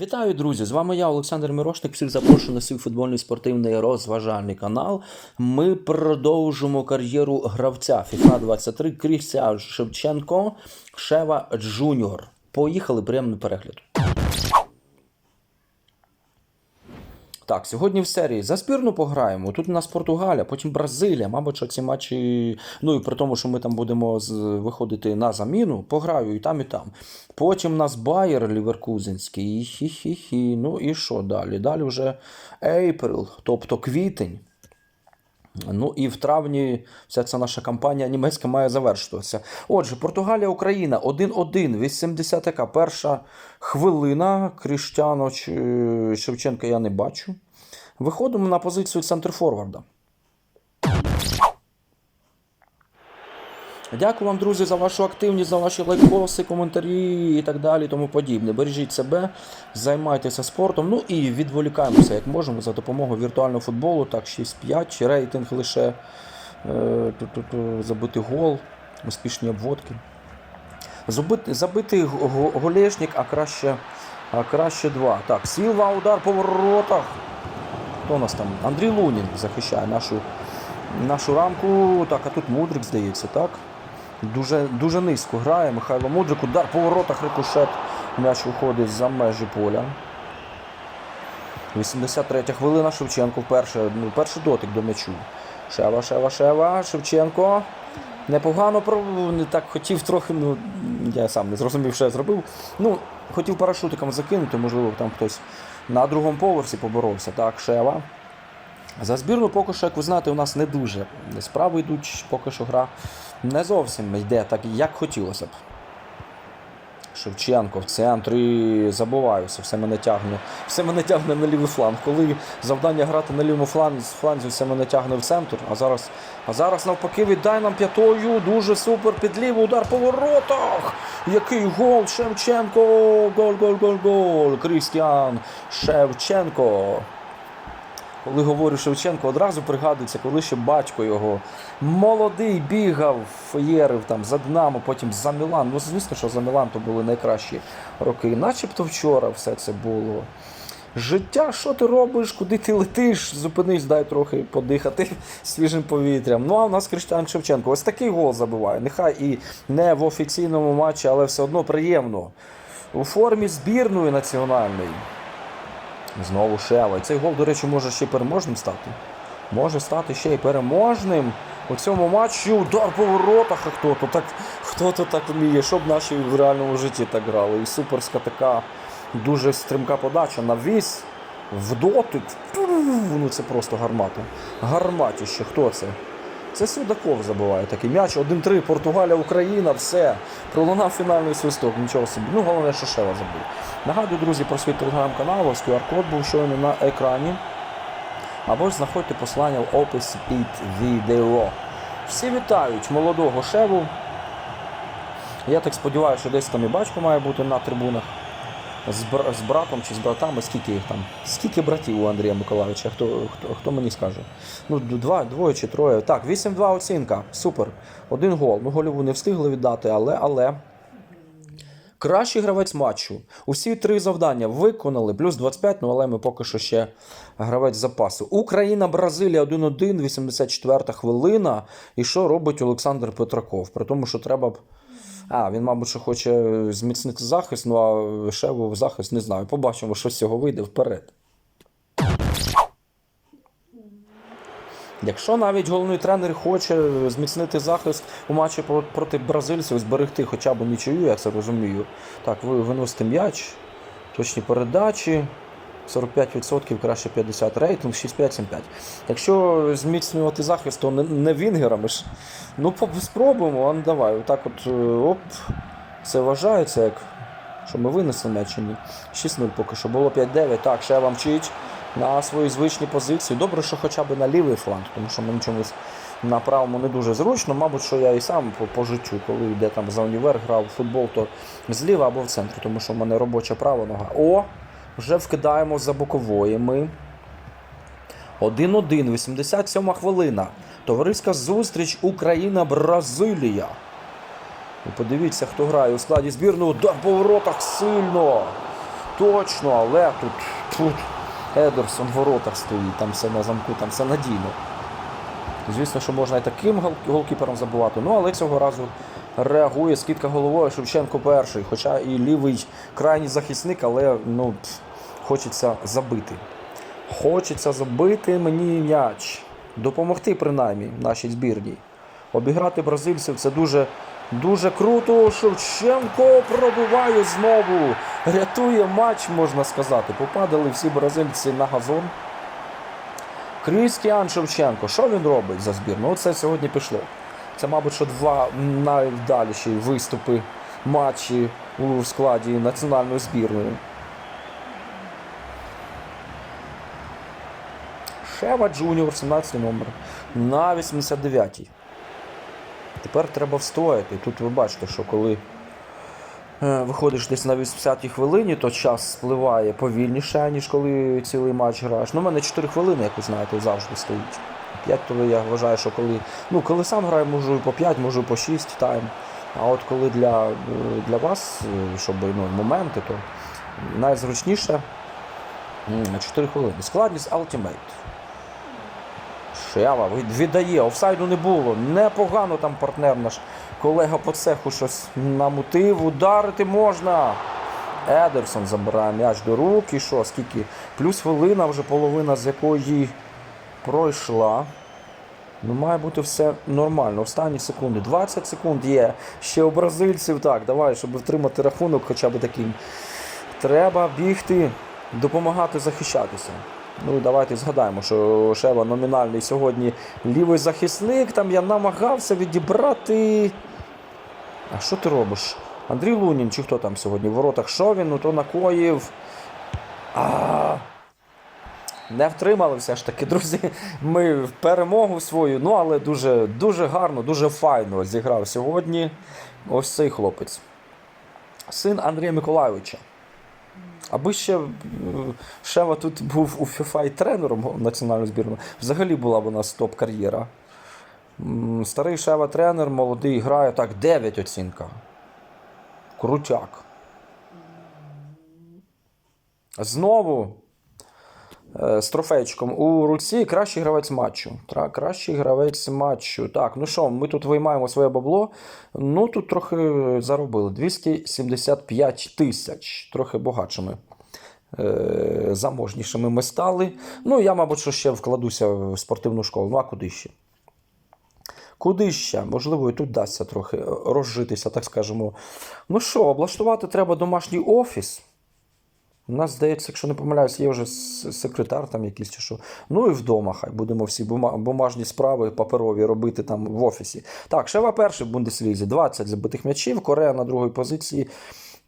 Вітаю, друзі! З вами я, Олександр Мірошник. Всіх запрошую на свій футбольний спортивний розважальний канал. Ми продовжимо кар'єру гравця FIFA 23 Кріся Шевченко Шева Джуніор. Поїхали, приємний перегляд. Так, сьогодні в серії за збірну пограємо. Тут у нас Португалія, потім Бразилія. Мабуть, ці матчі. Ну і при тому, що ми там будемо виходити на заміну, пограю і там, і там. Потім у нас Байер Ліверкузенський. Хі-хі-хі. Ну і що далі? Далі вже Ейприл, тобто квітень. Ну і в травні вся ця наша кампанія німецька має завершитися. Отже, Португалія, Україна 1-1, 80 яка перша хвилина. Кріштяно Шевченка я не бачу. Виходимо на позицію центрфорварда. Дякую вам, друзі, за вашу активність, за ваші лайкоси, коментарі і так далі. Тому подібне. Бережіть себе, займайтеся спортом. Ну і відволікаємося, як можемо, за допомогою віртуального футболу. Так, 6-5, рейтинг лише е, забити гол, успішні обводки. Забити, забити голешник, а краще, а краще два. Так, Сілва, удар по воротах. Хто у нас там? Андрій Лунін захищає нашу, нашу рамку. Так, а тут Мудрик, здається, так? Дуже, дуже низько грає. Михайло Мудрик. Удар по воротах, рикошет. М'яч виходить за межі поля. 83 хвилина. Шевченко вперше, ну, перший дотик до м'ячу. Шева, Шева, Шева. Шевченко. Непогано про- не так хотів трохи, ну я сам не зрозумів, що я зробив. Ну, хотів парашутиком закинути, можливо, там хтось на другому поверсі поборовся. Так, Шева. За збірну поки що, як ви знаєте, у нас не дуже справи йдуть, поки що гра не зовсім йде так, як хотілося б. Шевченко в центрі забуваюся, все мене тягне. Все мене тягне на лівий фланг. Коли завдання грати на лівому фланзі, все мене тягне в центр. А зараз, а зараз навпаки віддай нам п'ятою. Дуже супер під лівий удар по воротах. Який гол Шевченко! Гол, гол, гол, гол. Крістіан Шевченко. Коли говорю Шевченко, одразу пригадується, коли ще батько його молодий бігав, феєрив там за Динамо, потім за Мілан. Ну, звісно, що за Мілан то були найкращі роки. Начебто вчора все це було. Життя, що ти робиш, куди ти летиш? Зупинись, дай трохи подихати свіжим повітрям. Ну а в нас Криштиан Шевченко. Ось такий гол забиває. Нехай і не в офіційному матчі, але все одно приємно. У формі збірної національної. Знову Шева. І цей гол, до речі, може ще переможним стати. Може стати ще й переможним. У цьому матчі удар по воротах. А хто то так, хто то так вміє, щоб наші в реальному житті так грали. І суперська така дуже стрімка подача на вісь, в дотик. Ну це просто гармата. Гарматіще. Хто це? Це Судаков забиває такий м'яч. 1-3, Португалія, Україна, все. Пролунав фінальний свисток, нічого собі. Ну, головне, що Шева забив. Нагадую, друзі, про свій телеграм-канал, ось QR-код був щойно на екрані. Або ж знаходьте послання в описі під відео. Всі вітають молодого Шеву. Я так сподіваюся, що десь там і батько має бути на трибунах. З, бр- з братом чи з братами, скільки їх там? Скільки братів у Андрія Миколаївича? Хто, хто, хто мені скаже? Ну, два, двоє чи троє. Так, 8-2 оцінка. Супер. Один гол. Ну, гольову не встигли віддати, але, але. Кращий гравець матчу. Усі три завдання виконали. Плюс 25, ну але ми поки що ще гравець запасу. Україна, Бразилія 1-1, 84 хвилина. І що робить Олександр Петраков? При тому, що треба б. А, він, мабуть, що хоче зміцнити захист, ну а Шеву захист не знаю. Побачимо, що з цього вийде вперед. Якщо навіть головний тренер хоче зміцнити захист у матчі проти бразильців, зберегти хоча б нічию, я це розумію. Так, ви виносите м'яч, точні передачі. 45% краще 50 рейтинг, 6-5-7-5. Якщо зміцнювати захист, то не, вінгерами ж. Ну, спробуємо, а ну давай. Отак от е, оп. Це вважається як. Що ми винесли м'яч чи ні? 6-0 поки що. Було 5-9. Так, ще вам вчить на свої звичні позиції. Добре, що хоча б на лівий фланг, тому що мені чомусь на правому не дуже зручно. Мабуть, що я і сам по, життю, коли йде там за універ, грав в футбол, то зліва або в центрі, тому що в мене робоча права нога. О! Вже вкидаємо за бокової ми. 1-1, 87 хвилина. Товариська зустріч Україна-Бразилія. І подивіться, хто грає у складі збірної. Удар по воротах сильно. точно, але тут, тут Едерсон в воротах стоїть, там все на замку, там все надійно. Звісно, що можна і таким гол- голкіпером забувати, ну але цього разу реагує скидка головою Шевченко перший, хоча і лівий крайній захисник, але ну, хочеться забити. Хочеться забити мені м'яч. Допомогти принаймні нашій збірній. Обіграти бразильців це дуже, дуже круто. Шевченко пробиває знову. Рятує матч, можна сказати. Попадали всі бразильці на газон. Крістіан Шевченко, що він робить за збірну? Оце сьогодні пішло. Це, мабуть, що два найвдаліші виступи матчі у складі національної збірної. Шева Джуніор, 17 номер. На 89-й. Тепер треба встояти. Тут ви бачите, що коли е, виходиш десь на 80-й хвилині, то час спливає повільніше, ніж коли цілий матч граєш. Ну, у мене 4 хвилини, як ви знаєте, завжди стоїть. 5 то я вважаю, що коли. Ну, коли сам граю, можу і по 5, можу і по 6 тайм. А от коли для, е, для вас, е, щоб ну, моменти, то найзручніше м, 4 хвилини. Складність Ultimate. Шева віддає, офсайду не було. Непогано там партнер наш колега по цеху щось намутив. Ударити можна. Едерсон забирає м'яч до рук. І що, скільки? Плюс хвилина, вже половина з якої пройшла. Ну, має бути все нормально. Останні секунди. 20 секунд є. Ще у бразильців. Так, давай, щоб втримати рахунок, хоча б таким. Треба бігти, допомагати захищатися. Ну, давайте згадаємо, що Шева номінальний сьогодні лівий захисник. Там я намагався відібрати. А що ти робиш? Андрій Лунін, чи хто там сьогодні в воротах? Що він? Ну то накоїв. А, не втримали все ж таки, друзі. Ми в перемогу свою, ну але дуже, дуже гарно, дуже файно зіграв сьогодні ось цей хлопець. Син Андрія Миколайовича. Аби ще е, Шева тут був у FIFA і тренером національної збірної, взагалі була б у нас топ-кар'єра. Старий Шева тренер, молодий грає так, 9 оцінка. Крутяк. Знову з трофейчиком у руці кращий гравець матчу. Тра- Кращий гравець матчу. Так, ну що, ми тут виймаємо своє бабло. Ну, тут трохи заробили. 275 тисяч. Трохи багатшими. е, Заможнішими ми стали. Ну, я, мабуть, що ще вкладуся в спортивну школу. Ну, а куди ще? Куди ще? Можливо, і тут дасться трохи е, розжитися, так скажемо. Ну що, облаштувати треба домашній офіс. У нас, здається, якщо не помиляюсь, є вже секретар там якийсь чи що. Ну і вдома хай будемо всі бумажні справи паперові робити там в офісі. Так, Шева перший в Бундеслізі, 20 забитих м'ячів, Корея на другій позиції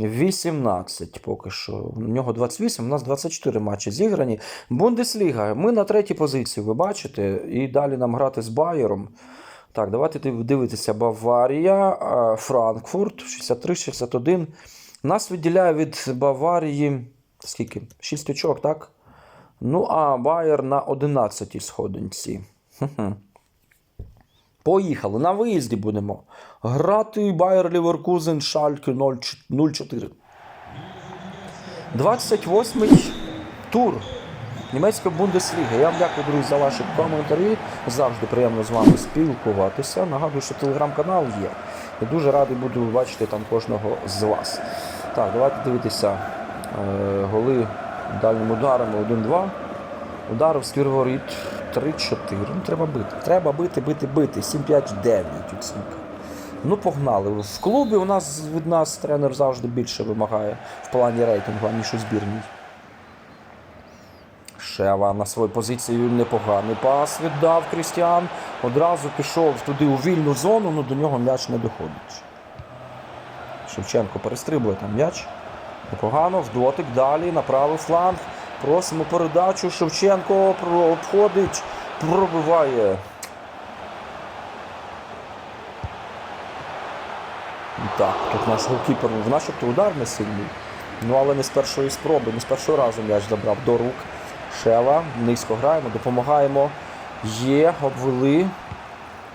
18 поки що. У нього 28, у нас 24 матчі зіграні. Бундесліга, ми на третій позиції, ви бачите, і далі нам грати з Байером. Так, давайте дивитися. Баварія, Франкфурт 63-61. Нас відділяє від Баварії скільки? 6 очок, так? Ну, а Байер на 11-й сходинці. Хе-хе. Поїхали. На виїзді будемо. Грати Байер Ліверкузен Шальке 0-4. 28-й тур німецької Бундесліги. Я вам дякую, друзі, за ваші коментарі. Завжди приємно з вами спілкуватися. Нагадую, що телеграм-канал є. І дуже радий буду бачити там кожного з вас. Так, давайте дивитися голи дальнім ударами 1-2. Удар в ствір 3-4. Ну, треба бити. Треба бити, бити, бити. 7-5-9 оцінка. Ну, погнали. В клубі у нас від нас тренер завжди більше вимагає в плані рейтингу, ніж у збірній. Шева на свою позицію непоганий пас віддав Крістіан. Одразу пішов туди у вільну зону, але до нього м'яч не доходить. Шевченко перестрибує там м'яч. Непогано, в дотик далі на правий фланг. Просимо передачу. Шевченко обходить, пробиває. Так, тут наш голкіпер в начебто удар не сильний. Ну але не з першої спроби, не з першого разу м'яч забрав до рук. Шева, низько граємо, допомагаємо. Є, обвели.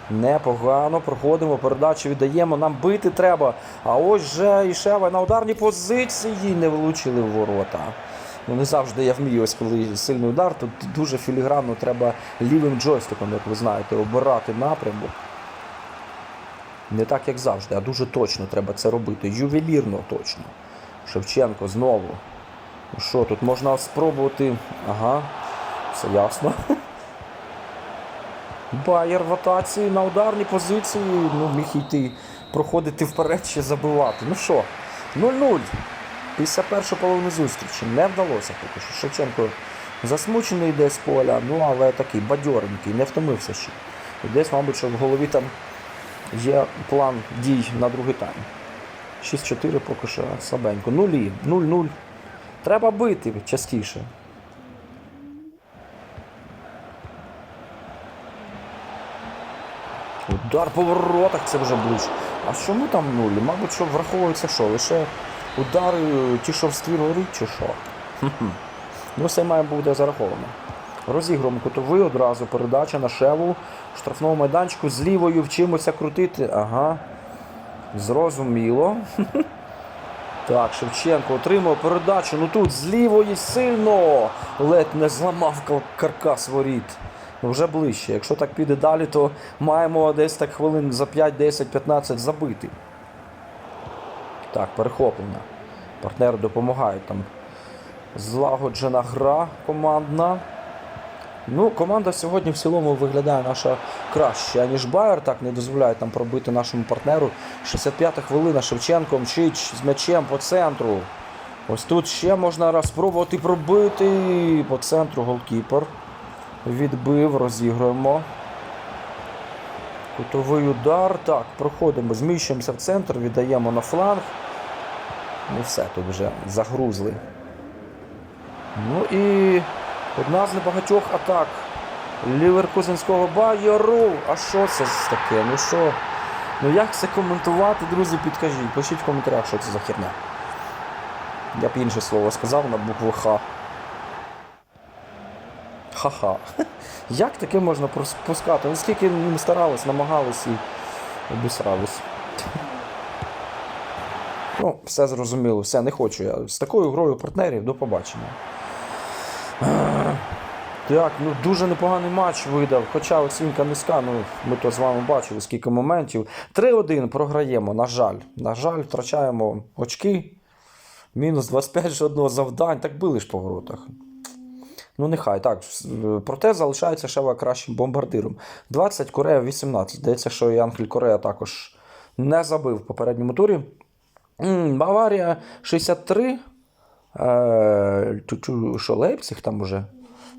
Непогано. Проходимо, передачу віддаємо. Нам бити треба. А ось же Ішева на ударній позиції не влучили в ворота. Ну, не завжди я вмію, ось коли сильний удар, тут дуже філігранно треба лівим джойстиком, як ви знаєте, обирати напрямок. Не так, як завжди, а дуже точно треба це робити. Ювелірно точно. Шевченко знову. Що, тут можна спробувати. Ага, все ясно. Байер в атаці на ударній позиції. Ну, міг йти, проходити вперед ще забивати. Ну що, 0-0. Після першої половини зустрічі не вдалося поки що. Шевченко засмучений йде з поля, ну але такий бадьоренький, не втомився ще. І десь, мабуть, що в голові там є план дій на другий тайм. 6-4 поки що слабенько. Нулі, 0-0. Треба бити частіше. Удар по воротах це вже ближче. А чому там нулі? Мабуть, що враховується що? Лише удари ті, що в ствір горить, чи що? Ну, все має бути зараховано. Розігруємо кутовий одразу передача на шеву штрафному майданчику з лівою вчимося крутити. Ага. Зрозуміло. Так, Шевченко отримав передачу. Ну тут з лівої сильно ледь не зламав каркас воріт. Вже ближче. Якщо так піде далі, то маємо десь так хвилин за 5, 10, 15 забити. Так, перехоплення. Партнери допомагають там. Злагоджена гра командна. Ну, команда сьогодні в цілому виглядає наша краще, ніж Байер. Так не дозволяє там пробити нашому партнеру. 65-та хвилина Шевченко мчить з м'ячем по центру. Ось тут ще можна раз спробувати пробити по центру голкіпер. Відбив, розігруємо. Кутовий удар. Так, проходимо, зміщуємося в центр, віддаємо на фланг. Ну все, тут вже загрузли. Ну і одна з небагатьох атак Ліверкузенського Байеру. А що це таке? Ну що? Ну як це коментувати, друзі, підкажіть. Пишіть в коментарях, що це за херня. Я б інше слово сказав на букву Х. Ха-ха. Як таке можна пропускати? Ну скільки ми старались, намагались і обісрались. Ну, все зрозуміло, все, не хочу я. З такою грою партнерів до побачення. Е, Так, ну дуже непоганий матч видав, хоча оцінка низька, ну ми то з вами бачили, скільки моментів. 3-1 програємо, на жаль. На жаль, втрачаємо очки. Мінус 25 жодного завдань. Так били ж по воротах. Ну, нехай так. Проте залишається Шева кращим бомбардиром. 20, Корея 18. Здається, що і Корея також не забив в попередньому турі. Баварія 63. Е, що Лейпциг там уже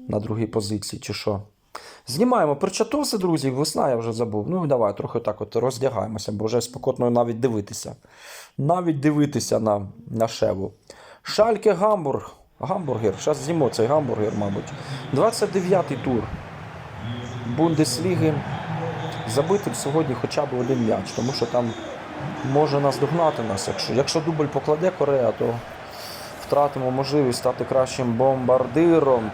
на другій позиції, чи що. Знімаємо перчатоси, друзі. Весна я вже забув. Ну, давай трохи так от роздягаємося, бо вже спокотно навіть дивитися. Навіть дивитися на, на шеву. Шальке Гамбург. Гамбургер. Зараз знімо цей гамбургер, мабуть. 29-й тур Бундесліги. Забити сьогодні хоча б один м'яч, тому що там може наздогнати нас. Якщо, якщо дубль покладе Корея, то втратимо можливість стати кращим бомбардиром.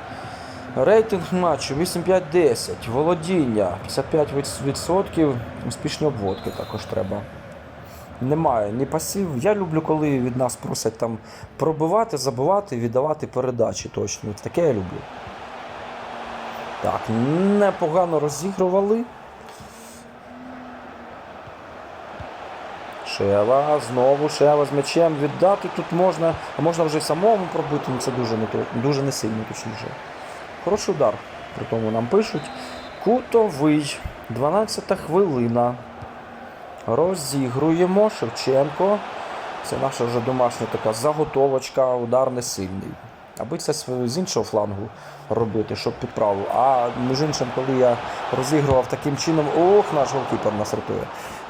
Рейтинг матчу 8-5-10. Володіння 55%. Успішні обводки також треба. Немає ні пасів. Я люблю, коли від нас просять там пробивати, забивати, віддавати передачі. Точно. Таке я люблю. Так, непогано розігрували. Шева, знову Шева з м'ячем віддати тут можна, а можна вже самому пробити, ну це дуже не, дуже не сильно точніше. Хороший удар, при тому нам пишуть. Кутовий, 12 хвилина. Розігруємо Шевченко. Це наша вже домашня така заготовочка, удар не сильний. Аби це з- іншого флангу робити, щоб підправу. А між іншим, коли я розігрував таким чином, ох, наш голкіпер нас рятує.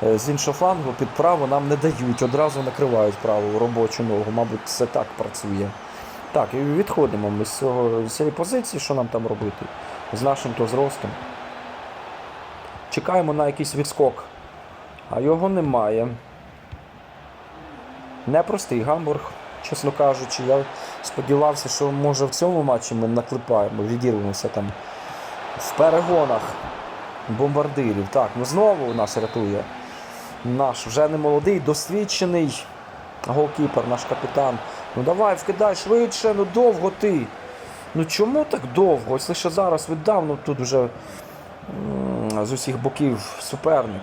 Е, З іншого флангу підправу нам не дають, одразу накривають праву робочу ногу. Мабуть, це так працює. Так, і відходимо ми з, цього, з цієї позиції, що нам там робити з нашим то зростом. Чекаємо на якийсь відскок, а його немає. Непростий гамбург, чесно кажучи. Я сподівався, що може в цьому матчі ми наклепаємо, відірвемося там в перегонах. бомбардирів. Так, ну знову нас рятує наш вже не молодий, досвідчений голкіпер, наш капітан. Ну давай, вкидай швидше, ну довго ти. Ну чому так довго? Ось лише зараз віддав, ну тут вже з усіх боків суперник.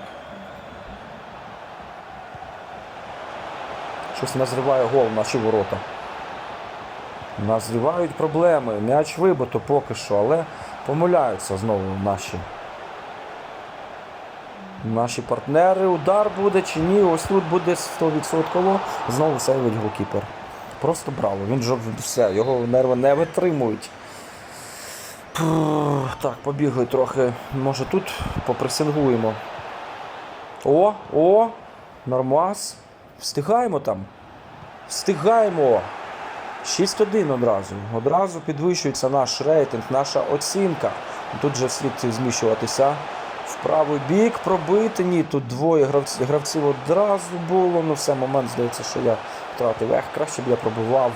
Щось назріває гол наші ворота. Назрівають проблеми. М'яч вибито поки що, але помиляються знову наші. Наші партнери. Удар буде чи ні. Ось тут буде 100%. Знову сейвить голкіпер. Просто браво. Він вже все, його нерви не витримують. Так, побігли трохи. Може тут попресингуємо. О, о! Нормас. Встигаємо там. Встигаємо. 6-1 одразу. Одразу підвищується наш рейтинг, наша оцінка. Тут же слід зміщуватися. В правий бік пробити. Ні, тут двоє гравців, гравців одразу було. Ну все, момент здається, що я втратив. Ех, краще б я пробував.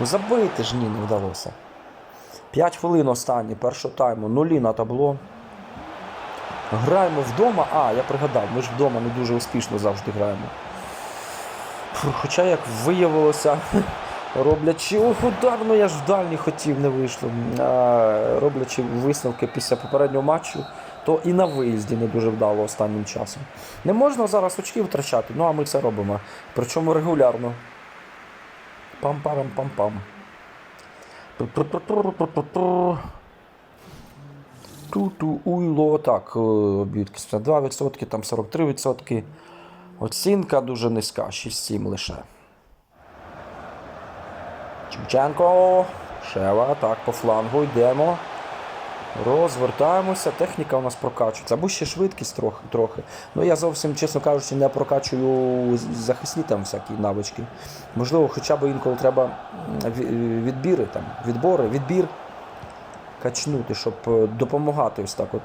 Ну забити ж ні, не вдалося. 5 хвилин останні, першого тайму, нулі на табло. Граємо вдома. А, я пригадав, ми ж вдома не дуже успішно завжди граємо. Хоча, як виявилося, роблячи ох, удар, ну я ж в хотів, не вийшло. Роблячи висновки після попереднього матчу, то і на виїзді не дуже вдало останнім часом. Не можна зараз очки втрачати, ну а ми це робимо. Причому регулярно. Пам-парам-пам-пам. Ту-ту, уйло, так, е, обідки 52%, там 43%. Оцінка дуже низька, 6-7 лише. Чимченко. Шева, так, по флангу йдемо. Розвертаємося, техніка у нас прокачується. Або ще швидкість трохи. трохи. Ну я зовсім, чесно кажучи, не прокачую захисні там всякі навички. Можливо, хоча б інколи треба відбіри, там, відбори, відбір качнути, щоб е, допомагати ось так от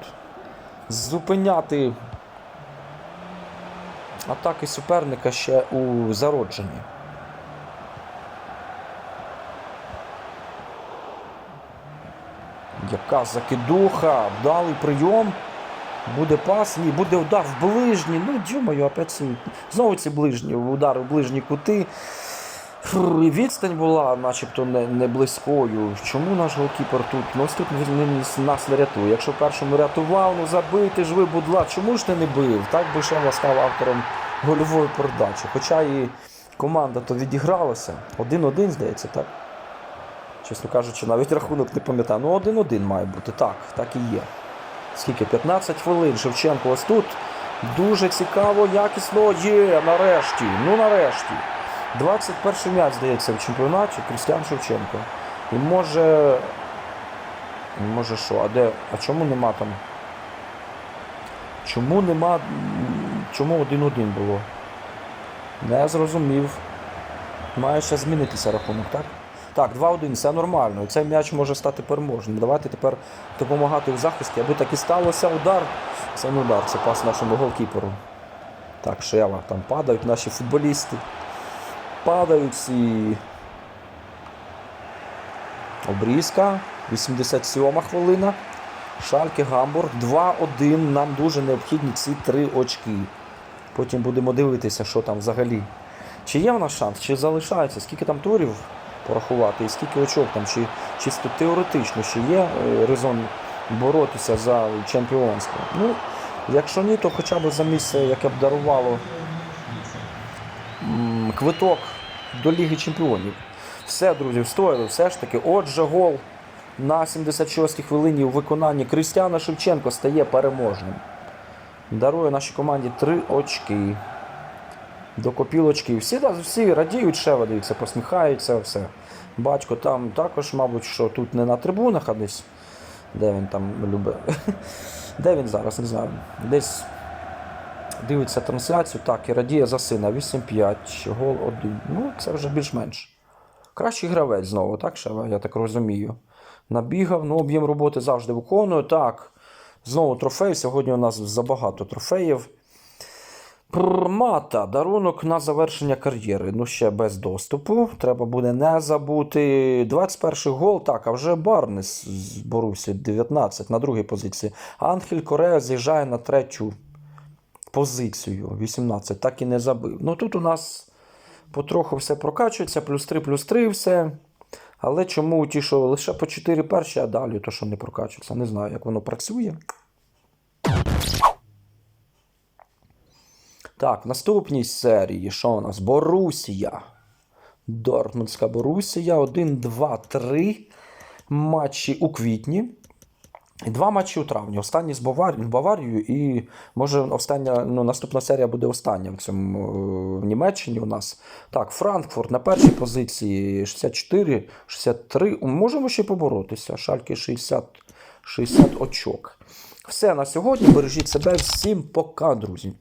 зупиняти атаки суперника ще у зародженні. Яка закидуха, вдалий прийом. Буде пас, ні, буде удар в ближній. Ну, дюмаю, опять знову ці ближні, удари в ближні кути. Фу, і відстань була начебто не, не близькою. Чому наш голкіпер тут? Ну ось тут він, нас не рятує. Якщо першому рятував, ну забити ж ви, будь ласка, чому ж ти не бив? Так би Шева став автором гольової передачі. Хоча і команда то відігралася. 1-1, здається, так? Чесно кажучи, навіть рахунок не пам'ятаю. Ну, 1-1 має бути. Так, так і є. Скільки? 15 хвилин. Шевченко ось тут. Дуже цікаво, якісно є. Нарешті. Ну нарешті. 21 м'яч, здається, в чемпіонаті Крістіан Шевченко. І може. Може що, а де? А чому нема там? Чому нема. Чому 1-1 було? Не зрозумів. Має ще змінитися рахунок, так? Так, 2-1, все нормально. Цей м'яч може стати переможним. Давайте тепер допомагати в захисті, аби так і сталося удар. Це не удар, це пас нашому голкіперу. Так, Шева, там падають наші футболісти. Падають всі. Обрізка. 87 хвилина. Шальке Гамбург. 2-1. Нам дуже необхідні ці три очки. Потім будемо дивитися, що там взагалі. Чи є в нас шанс, чи залишається, скільки там турів порахувати, і скільки очок там, чи чисто теоретично ще є е, резон боротися за чемпіонство. Ну, якщо ні, то хоча б за місце, яке б дарувало квиток до Ліги Чемпіонів. Все, друзі, встояли, все ж таки. Отже, гол на 76-й хвилині у виконанні Кристіана Шевченко стає переможним. Дарує нашій команді три очки. До копілочки. Всі, да, всі радіють, ще дивіться, посміхаються, все. Батько там також, мабуть, що тут не на трибунах, а десь. Де він там любить. Де він зараз, не знаю. Десь дивиться трансляцію, так, і радіє за сина. 8-5, гол 1. Ну, це вже більш-менш. Кращий гравець знову, так, Шева, я так розумію. Набігав, ну, об'єм роботи завжди виконую. Так. Знову трофей. Сьогодні у нас забагато трофеїв. Мата, дарунок на завершення кар'єри. Ну, ще без доступу. Треба буде не забути. 21 гол. Так, а вже Барнес з Борусі 19 на другій позиції. Анхель Корея з'їжджає на третю позицію. 18. Так і не забив. Ну тут у нас потроху все прокачується, плюс 3, плюс 3, все. Але чому ті, що лише по 4 перші, а далі то, що не прокачується. Не знаю, як воно працює. Так, в наступній серії, що у нас? Борусія. Дортмундська Борусія. 1, 2, 3 матчі у квітні. І два матчі у травні. Останній з Бавар... Баварією, і може остання, ну, наступна серія буде остання в цьому е, в Німеччині у нас. Так, Франкфурт на першій позиції 64, 63. Можемо ще поборотися. Шальки 60, 60 очок. Все на сьогодні. Бережіть себе. Всім пока, друзі.